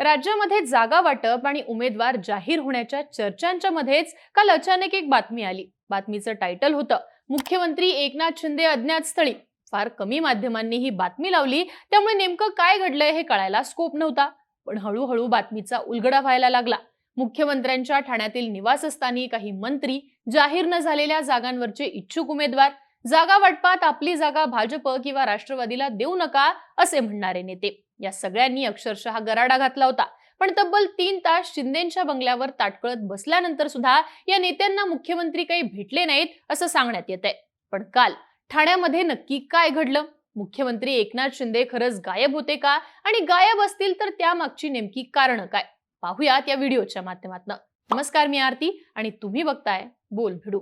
राज्यामध्ये जागा वाटप आणि उमेदवार जाहीर होण्याच्या चर्चांच्या मध्येच काल अचानक एक बातमी आली. बातमीचं टायटल होतं मुख्यमंत्री एकनाथ शिंदे अज्ञात स्थळी फार कमी माध्यमांनी ही बातमी लावली त्यामुळे नेमकं काय घडलंय हे कळायला स्कोप नव्हता. पण हळूहळू बातमीचा उलगडा व्हायला लागला. मुख्यमंत्र्यांच्या ठाण्यातील निवासस्थानी काही मंत्री जाहीर न झालेल्या जागांवरचे इच्छुक उमेदवार जागा वाटपात आपली जागा भाजप किंवा राष्ट्रवादीला देऊ नका असे म्हणणारे नेते. या सगळ्यांनी अक्षरशः गराडा घातला होता. पण तब्बल तीन तास शिंदेच्या बंगल्यावर ताटकळत बसल्यानंतर सुद्धा या नेत्यांना मुख्यमंत्री काही भेटले नाहीत असं सांगण्यात येत आहे पण काल ठाण्यामध्ये नक्की काय घडलं? मुख्यमंत्री एकनाथ शिंदे खरंच गायब होते का? आणि गायब असतील तर त्यामागची नेमकी कारण काय? पाहूयात या व्हिडिओच्या माध्यमातून. नमस्कार मी आरती आणि तुम्ही बघताय बोल भिडू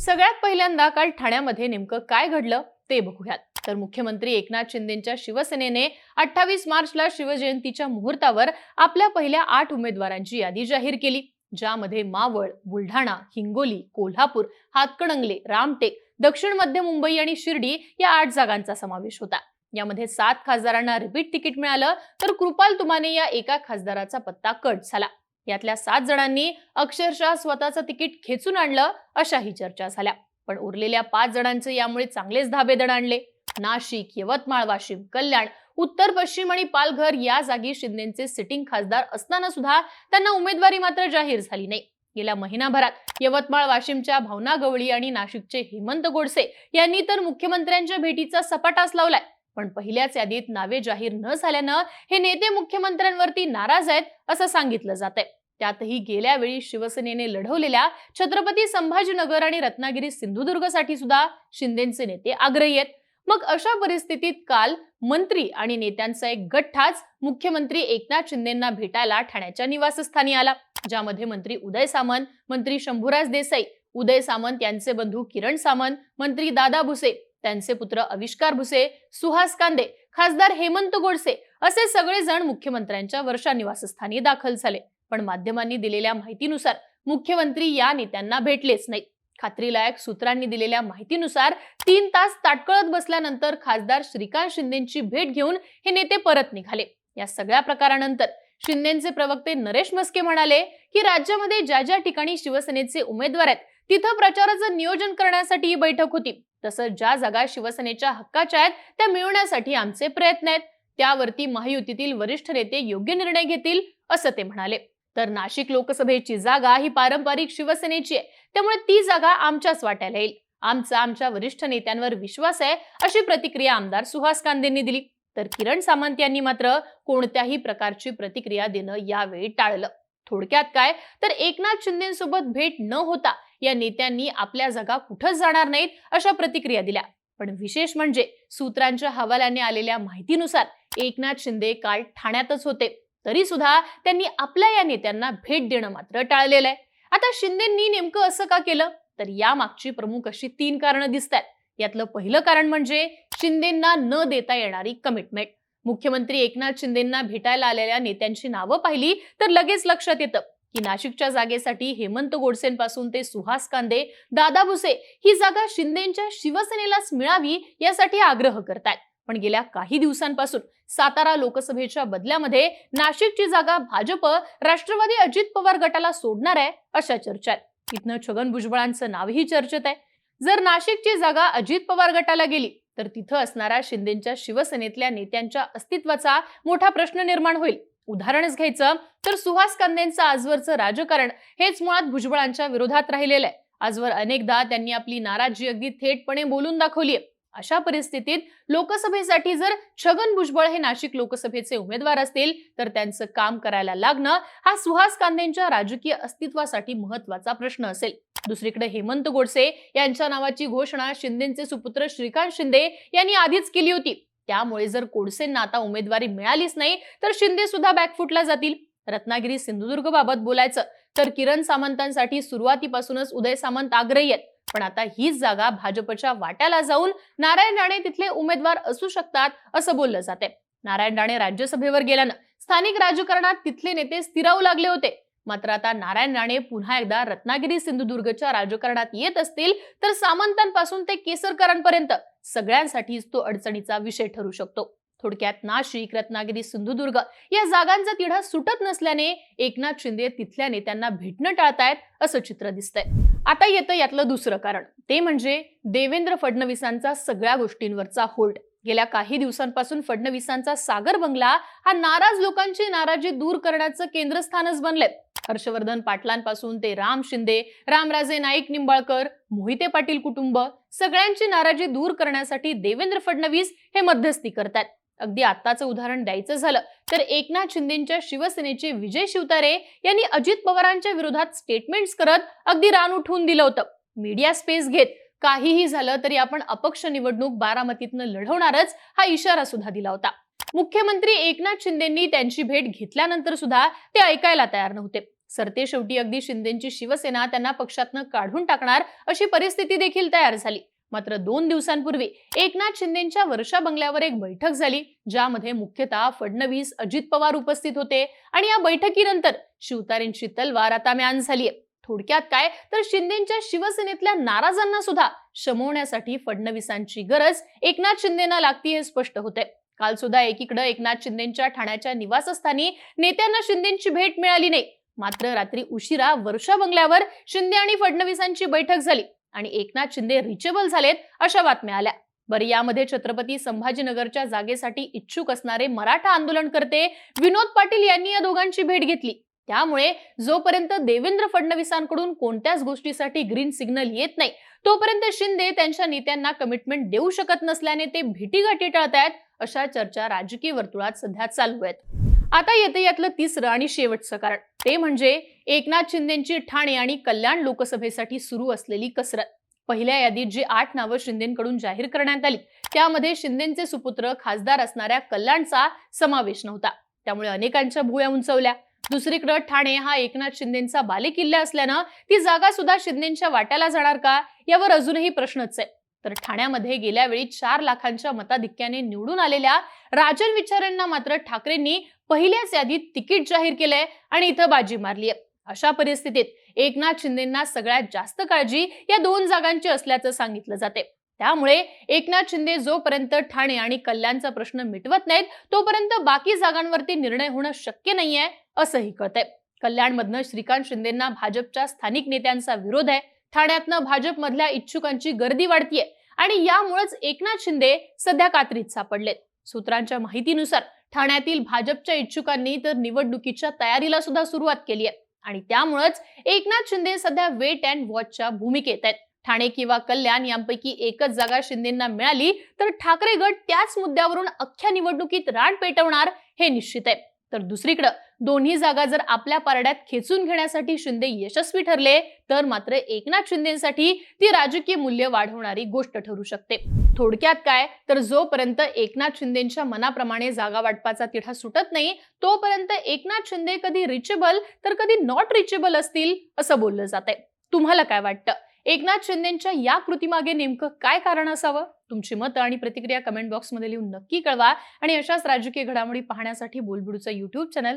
सगळ्यात पहिल्यांदा काल ठाण्यामध्ये नेमकं काय घडलं ते बघूयात. तर मुख्यमंत्री एकनाथ शिंदेच्या शिवसेनेने अठ्ठावीस मार्चला शिवजयंतीच्या मुहूर्तावर आपल्या पहिल्या आठ उमेदवारांची यादी जाहीर केली ज्यामध्ये मावळ बुलढाणा हिंगोली कोल्हापूर हातकणंगले रामटेक दक्षिण मध्य मुंबई आणि शिर्डी या आठ जागांचा समावेश होता. यामध्ये सात खासदारांना रिपीट तिकीट मिळालं तर कृपाल तुमाने या एका खासदाराचा पत्ता कट झाला. यातल्या सात जणांनी अक्षरशः स्वतःचं तिकीट खेचून आणलं अशाही चर्चा झाल्या. पण उरलेल्या पाच जणांचे यामुळे चांगलेच धाबेदण आणले. नाशिक यवतमाळ वाशिम कल्याण उत्तर पश्चिम आणि पालघर या जागी शिंदेचे सिटिंग खासदार असताना सुद्धा त्यांना उमेदवारी मात्र जाहीर झाली नाही. गेल्या महिनाभरात यवतमाळ वाशिमच्या भावना गवळी आणि नाशिकचे हेमंत गोडसे यांनी तर मुख्यमंत्र्यांच्या भेटीचा सपाटाच लावलाय. पण पहिल्याच यादीत नावे जाहीर न झाल्यानं हे नेते मुख्यमंत्र्यांवरती नाराज आहेत असं सांगितलं जात आहे त्यातही गेल्या वेळी शिवसेनेने लढवलेल्या छत्रपती संभाजीनगर आणि रत्नागिरी सिंधुदुर्गसाठी सुद्धा शिंदेचे नेते आग्रही आहेत. मग अशा परिस्थितीत काल मंत्री आणि नेत्यांचा एक गठ्ठाच मुख्यमंत्री एकनाथ शिंदेना भेटायला ठाण्याच्या निवासस्थानी आला ज्यामध्ये मंत्री उदय सामंत मंत्री शंभूराज देसाई उदय सामंत यांचे बंधू किरण सामंत मंत्री दादा भुसे त्यांचे पुत्र आविष्कार भुसे सुहास कांदे खासदार हेमंत गोडसे असे सगळेजण मुख्यमंत्र्यांच्या वर्षा निवासस्थानी दाखल झाले. पण माध्यमांनी दिलेल्या माहितीनुसार मुख्यमंत्री या नेत्यांना भेटलेच नाही खात्रीलायक सूत्रांनी दिलेल्या माहितीनुसार तीन तास ताटकळत बसल्यानंतर खासदार श्रीकांत शिंदेची भेट घेऊन हे नेते परत निघाले. या सगळ्या प्रकारानंतर शिंदेचे प्रवक्ते नरेश मस्के म्हणाले की राज्यामध्ये ज्या ज्या ठिकाणी शिवसेनेचे उमेदवार आहेत तिथं प्रचाराचं नियोजन करण्यासाठी ही बैठक होती. तसंच ज्या जागा शिवसेनेच्या हक्काच्या आहेत त्या मिळवण्यासाठी आमचे प्रयत्न आहेत. त्यावरती महायुतीतील वरिष्ठ नेते योग्य निर्णय घेतील असं ते म्हणाले. तर नाशिक लोकसभेची जागा ही पारंपरिक शिवसेनेची आहे. त्यामुळे ती जागा आमच्याच वाट्याला येईल. आमचा आमच्या वरिष्ठ नेत्यांवर विश्वास आहे अशी प्रतिक्रिया आमदार सुहास कांदेंनी दिली. तर किरण सामंत यांनी मात्र कोणत्याही प्रकारची प्रतिक्रिया देणं यावेळी टाळलं. थोडक्यात काय? तर एकनाथ शिंदेसोबत भेट न होता या नेत्यांनी आपल्या जागा कुठंच जाणार नाहीत अशा प्रतिक्रिया दिल्या. पण विशेष म्हणजे सूत्रांच्या हवाल्याने आलेल्या माहितीनुसार एकनाथ शिंदे काल ठाण्यातच होते. तरी सुद्धा त्यांनी आपल्या या नेत्यांना भेट देणं मात्र टाळलेलं आहे. आता शिंदेंनी नेमकं असं का केलं? तर या मागची प्रमुख अशी तीन कारणं दिसतात यातलं पहिलं कारण म्हणजे शिंदेंना न देता येणारी कमिटमेंट मुख्यमंत्री एकनाथ शिंदेंना भेटायला आलेल्या नेत्यांची नावं पाहिली तर लगेच लक्षात येतं की नाशिकच्या जागेसाठी हेमंत गोडसेंपासून ते सुहास कांदे दादा भुसे ही जागा शिंदेच्या शिवसेनेलाच मिळावी यासाठी आग्रह करतात पण गेल्या काही दिवसांपासून सातारा लोकसभेच्या बदल्यामध्ये नाशिकची जागा भाजप राष्ट्रवादी अजित पवार गटाला सोडणार आहे अशा चर्चा आहेत इथनं छगन भुजबळांचं नावही चर्चेत आहे. जर नाशिकची जागा अजित पवार गटाला गेली तर तिथं असणाऱ्या शिंदेच्या शिवसेनेतल्या नेत्यांच्या अस्तित्वाचा मोठा प्रश्न निर्माण होईल. उदाहरणच घ्यायचं तर सुहास कांदेंचं आजवरचं राजकारण हेच मुळात भुजबळांच्या विरोधात राहिलेलं आहे. आजवर अनेकदा त्यांनी आपली नाराजी अगदी थेटपणे बोलून दाखवली अशा परिस्थितीत लोकसभेसाठी जर छगन भुजबळ हे नाशिक लोकसभेचे उमेदवार असतील तर त्यांचं काम करायला लागणं हा सुहास कांदेंच्या राजकीय अस्तित्वासाठी महत्त्वाचा प्रश्न असेल. दुसरीकडे हेमंत गोडसे यांच्या नावाची घोषणा शिंदेचे सुपुत्र श्रीकांत शिंदे यांनी आधीच केली होती. त्यामुळे जर कोडसेंना आता उमेदवारी मिळालीच नाही तर शिंदे सुद्धा बॅकफुटला जातील. रत्नागिरी सिंधुदुर्ग बाबत बोलायचं तर किरण सामंतांसाठी सुरुवातीपासूनच उदय सामंत आग्रही आहेत. पण आता हीच जागा भाजपच्या वाट्याला जाऊन नारायण राणे तिथले उमेदवार असू शकतात असं बोललं जाते नारायण राणे राज्यसभेवर गेल्यानं स्थानिक राजकारणात तिथले नेते स्थिरावू लागले होते. मात्र आता नारायण राणे पुन्हा एकदा रत्नागिरी सिंधुदुर्गच्या राजकारणात येत असतील तर सामंतांपासून ते केसरकरांपर्यंत सगळ्यांसाठीच तो अडचणीचा विषय ठरू शकतो. थोडक्यात नाशिक रत्नागिरी सिंधुदुर्ग या जागांचा तिढा सुटत नसल्याने एकनाथ शिंदे तिथल्या नेत्यांना भेटणं टाळतायत असं चित्र दिसतंय. आता येतं यातलं दुसरं कारण. ते म्हणजे देवेंद्र फडणवीसांचा सगळ्या गोष्टींवरचा होल्ड. गेल्या काही दिवसांपासून फडणवीसांचा सागर बंगला हा नाराज लोकांची नाराजी दूर करण्याचं केंद्रस्थानच बनलंय. हर्षवर्धन पाटलांपासून ते राम शिंदे रामराजे नाईक निंबाळकर मोहिते पाटील कुटुंब सगळ्यांची नाराजी दूर करण्यासाठी देवेंद्र फडणवीस हे मध्यस्थी करतात अगदी आत्ताचं उदाहरण द्यायचं झालं तर एकनाथ शिंदेच्या शिवसेनेचे विजय शिवतारे यांनी अजित पवारांच्या विरोधात स्टेटमेंट्स करत अगदी रान उठवून दिलं होतं. मीडिया स्पेस घेत. काहीही झालं तरी आपण अपक्ष निवडणूक बारामतीतनं लढवणारच हा इशारा सुद्धा दिला होता. मुख्यमंत्री एकनाथ शिंदेंनी त्यांची भेट घेतल्यानंतर सुद्धा ते ऐकायला तयार नव्हते. सरते शेवटी अगदी शिंदेची शिवसेना त्यांना पक्षातनं काढून टाकणार अशी परिस्थिती देखील तयार झाली. मात्र दोन दिवसांपूर्वी एकनाथ शिंदेच्या वर्षा बंगल्यावर एक बैठक झाली ज्यामध्ये मुख्यतः फडणवीस अजित पवार उपस्थित होते आणि या बैठकीनंतर शिवतारेंची तलवार आता म्यान झालीय. थोडक्यात काय? तर शिंदेच्या शिवसेनेतल्या नाराजांना सुद्धा शमवण्यासाठी फडणवीसांची गरज एकनाथ शिंदेना लागती हे स्पष्ट होते. काल सुद्धा एकीकडे एकनाथ शिंदेच्या ठाण्याच्या निवासस्थानी नेत्यांना शिंदेची भेट मिळाली नाही. मात्र रात्री उशिरा वर्षा बंगल्यावर शिंदे आणि फडणवीसांची बैठक झाली. आणि एकनाथ शिंदे रिचेबल झालेत अशा बातम्या आल्या. बरं यामध्ये छत्रपती संभाजीनगरच्या जागेसाठी इच्छुक असणारे मराठा आंदोलनकर्ते विनोद पाटील यांनी या दोघांची भेट घेतली. त्यामुळे जोपर्यंत देवेंद्र फडणवीसांकडून कोणत्याच गोष्टीसाठी ग्रीन सिग्नल येत नाही तोपर्यंत शिंदे त्यांच्या नेत्यांना कमिटमेंट देऊ शकत नसल्याने ते भेटीगाठी टाळतायत अशा चर्चा राजकीय वर्तुळात सध्या चालू आहेत. आता येते यातलं तिसरं आणि शेवटचं कारण. ते म्हणजे एकनाथ शिंदेची ठाणे आणि कल्याण लोकसभेसाठी सुरू असलेली कसरत. पहिल्या यादीत जी आठ नावं शिंदेकडून जाहीर करण्यात आली त्यामध्ये शिंदेचे सुपुत्र खासदार असणाऱ्या कल्याणचा समावेश नव्हता. त्यामुळे अनेकांच्या भुया उंचवल्या. दुसरीकडे ठाणे हा एकनाथ शिंदेचा बालेकिल्ला असल्यानं ती जागा सुद्धा शिंदेच्या वाट्याला जाणार का यावर अजूनही प्रश्नच आहे. तर ठाण्यामध्ये गेल्या वेळी चार लाखांच्या मताधिक्याने निवडून आलेल्या राजन विचारांना मात्र ठाकरेंनी पहिल्याच यादीत तिकीट जाहीर केलंय आणि इथं बाजी मारली आहे अशा परिस्थितीत एकनाथ शिंदेना सगळ्यात जास्त काळजी या दोन जागांची असल्याचं सांगितलं जाते त्यामुळे एकनाथ शिंदे जोपर्यंत ठाणे आणि कल्याणचा प्रश्न मिटवत नाहीत तोपर्यंत बाकी जागांवरती निर्णय होणं शक्य नाहीये असंही कळतंय. कल्याणमधनं श्रीकांत शिंदेना भाजपच्या स्थानिक नेत्यांचा विरोध आहे. ठाण्यातनं भाजपमधल्या इच्छुकांची गर्दी वाढतीये आणि यामुळेच एकनाथ शिंदे सध्या कात्रीत सापडलेत. सूत्रांच्या माहितीनुसार ठाण्यातील भाजपच्या इच्छुकांनी तर निवडणुकीच्या तयारीला सुद्धा सुरुवात केली आहे. आणि त्यामुळेच एकनाथ शिंदे सध्या वेट अँड वॉचच्या भूमिकेत आहेत. ठाणे किंवा कल्याण यांपैकी एकच जागा शिंदेना मिळाली तर ठाकरे गट त्याच मुद्द्यावरून अख्ख्या निवडणुकीत रान पेटवणार हे निश्चित आहे. तर दुसरीकडे दोन्ही जागा जर आपल्या पारड्यात खेचून घेण्यासाठी शिंदे यशस्वी ठरले तर मात्र एकनाथ शिंदेसाठी ती राजकीय मूल्य वाढवणारी गोष्ट ठरू शकते. थोडक्यात काय? तर जोपर्यंत एकनाथ शिंदेच्या मनाप्रमाणे जागा वाटपाचा तिढा सुटत नाही तोपर्यंत एकनाथ शिंदे कधी रिचेबल तर कधी नॉट रिचेबल असतील असं बोललं जात तुम्हाला काय वाटतं? एकनाथ शिंदेच्या या कृतीमागे नेमकं काय कारण असावं? तुमची मतं आणि प्रतिक्रिया कमेंट बॉक्समध्ये लिहून नक्की कळवा. आणि अशाच राजकीय घडामोडी पाहण्यासाठी बोलबुडूचं युट्यूब चॅनल